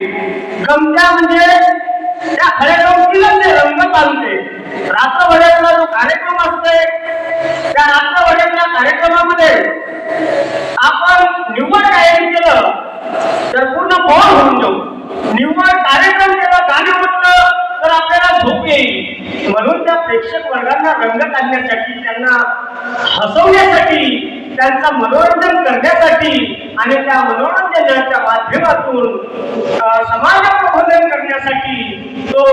गमत्या म्हणजे त्या खऱ्या ते रंग चालते. रात्रभरातला जो कार्यक्रम असतोय त्या रात्रभरातल्या कार्यक्रमामध्ये आपण निव्वळ तयारी केलं तर पूर्ण बॉल होऊन जाऊ. निव्वळ कार्यक्रम केला गाणं म्हटलं तर आपल्याला झोप येईल. म्हणून त्या प्रेक्षक वर्गांना रंग काढण्यासाठी त्यांना हसवण्यासाठी त्यांचं मनोरंजन करण्यासाठी आणि त्या मनोरंजनाच्या माध्यमातून समाज प्रबोधन करण्यासाठी तो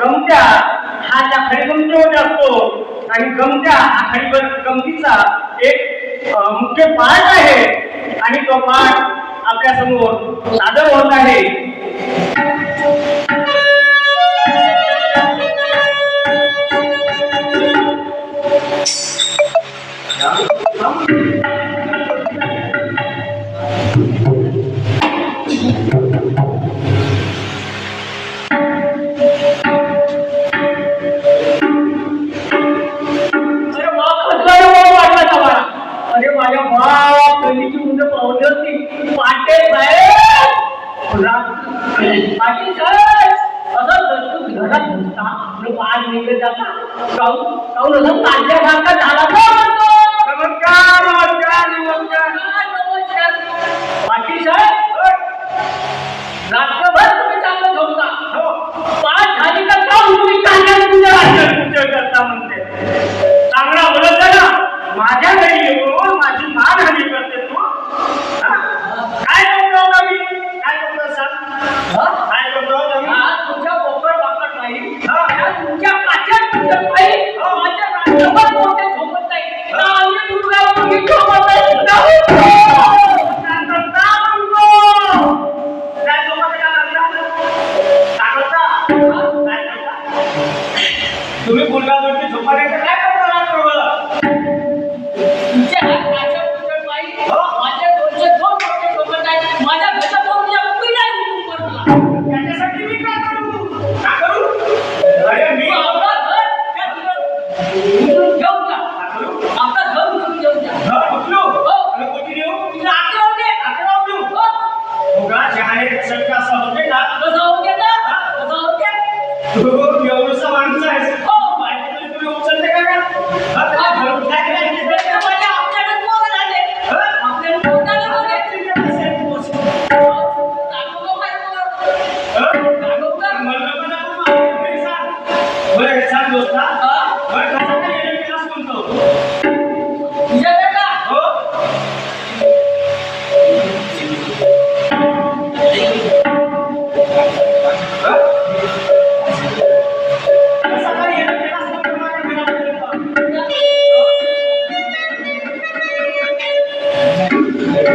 गमत्या हा त्या खडीगमतीमध्ये असतो आणि गमत्या हा खडी गमतीचा एक मुख्य पाठ आहे. आणि तो पाठ आपल्यासमोर सादर होत आहे. माझ्या भावा पहिलीची मुलं पावली होती? पाटे साहेब पाटील साहेब असं दर्शन घरात बसता आपलं पाच निघत जाता. काऊन काऊन असं ताज्यासारखा झाला का म्हणतो. नमस्कार नमस्कार नमस्कार. पाटील साहेब रात्रभर तुम्ही चांगलं झोपता. पाच झाली का पूजा करता म्हणते. तुम्ही गुलगावरती झोपा नाही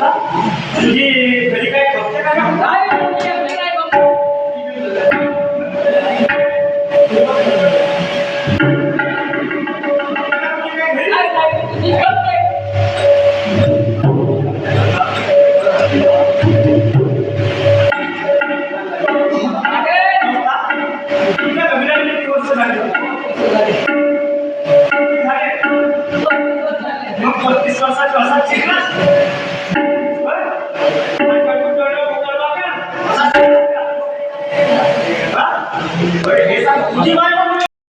दोस्ता तुझी घरी काय खपते का? काय?